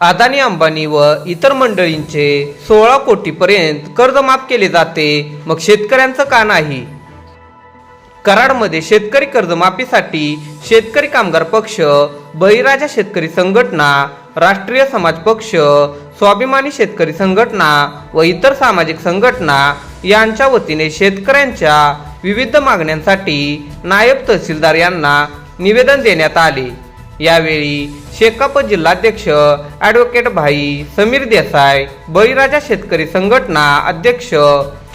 अदानी अंबानी व इतर मंडळींचे सोळा कोटीपर्यंत कर्ज माफ केले जाते. मग शेतकऱ्यांचं का नाही? कराडमध्ये शेतकरी कर्जमाफीसाठी शेतकरी कामगार पक्ष बहिराजा शेतकरी संघटना राष्ट्रीय समाज पक्ष स्वाभिमानी शेतकरी संघटना व इतर सामाजिक संघटना यांच्या वतीने शेतकऱ्यांच्या विविध मागण्यांसाठी नायब तहसीलदार यांना निवेदन देण्यात आले. यावेळी शेकाप जिल्हाध्यक्ष ॲडव्होकेट भाई समीर देसाई बळीराजा शेतकरी संघटना अध्यक्ष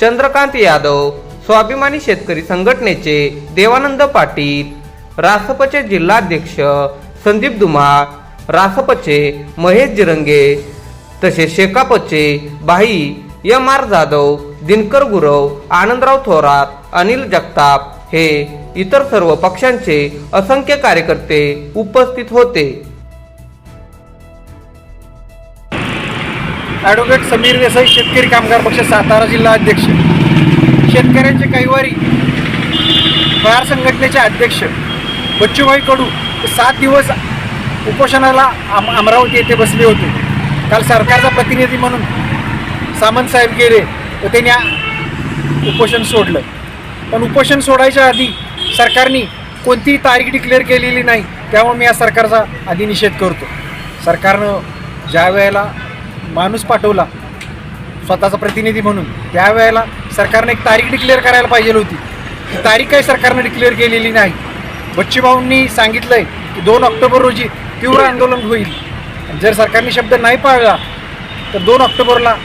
चंद्रकांत यादव स्वाभिमानी शेतकरी संघटनेचे देवानंद पाटील रासपचे जिल्हाध्यक्ष संदीप धुमाळ रासपचे महेश जिरंगे तसेच शेकापचे भाई एम आर जाधव दिनकर गुरव आनंदराव थोरात अनिल जगताप हे इतर सर्व पक्षांचे असंख्य कार्यकर्ते उपस्थित होते. ॲडव्होकेट समीर देसाई शेतकरी कामगार पक्ष सातारा जिल्हा अध्यक्ष. शेतकऱ्यांचे कैवारी प्रहार संघटनेचे अध्यक्ष. बच्चूभाई कडू सात दिवस उपोषणाला आम अमरावती येथे बसले होते. काल सरकारचा प्रतिनिधी म्हणून सामंत साहेब गेले व त्यांनी उपोषण सोडलं. पण उपोषण सोडायच्या आधी सरकारने कोणतीही तारीख डिक्लेअर केलेली नाही त्यामुळे मी या सरकारचा आधी निषेध करतो. सरकारनं ज्या वेळेला माणूस पाठवला स्वतःचा प्रतिनिधी म्हणून त्यावेळेला सरकारने एक तारीख डिक्लेअर करायला पाहिजे होती. ती तारीख काही सरकारनं डिक्लेअर केलेली नाही. बच्चूभाऊंनी सांगितलं आहे की दोन ऑक्टोबर रोजी तीव्र आंदोलन होईल. जर सरकारने शब्द नाही पाळला तर दोन ऑक्टोबरला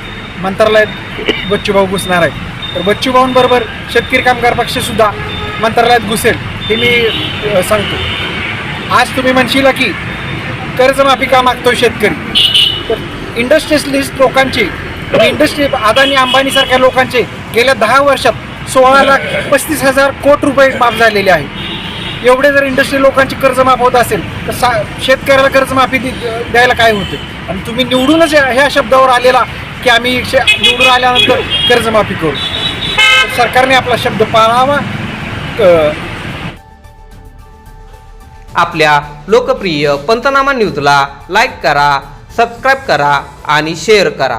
मंत्रालयात बच्चूभाऊ घुसणार आहेत. तर बच्चूभाऊंबरोबर शेतकरी कामगार पक्षसुद्धा मंत्रालयात घुसेल हे मी सांगतो. आज तुम्ही म्हणशील की कर्जमाफी का मागतो शेतकरी? तर इंडस्ट्रियलिस्ट लोकांचे इंडस्ट्री अदानी अंबानीसारख्या लोकांचे गेल्या दहा वर्षात सोळा लाख पस्तीस हजार कोटी रुपये माफ झालेले आहे. एवढे जर इंडस्ट्री लोकांची कर्ज माफ होत असेल तर सा शेतकऱ्याला कर्जमाफी दि- द्यायला काय होतं? आणि तुम्ही निवडूनच ह्या ह्या शब्दावर आलेला की आम्ही शे- निवडून आल्यानंतर कर्जमाफी करू. सरकारने आपला शब्द पाळावा आपल्या लोकप्रिय पंतनामा न्यूजला लाईक करा सबस्क्राईब करा आणि शेअर करा.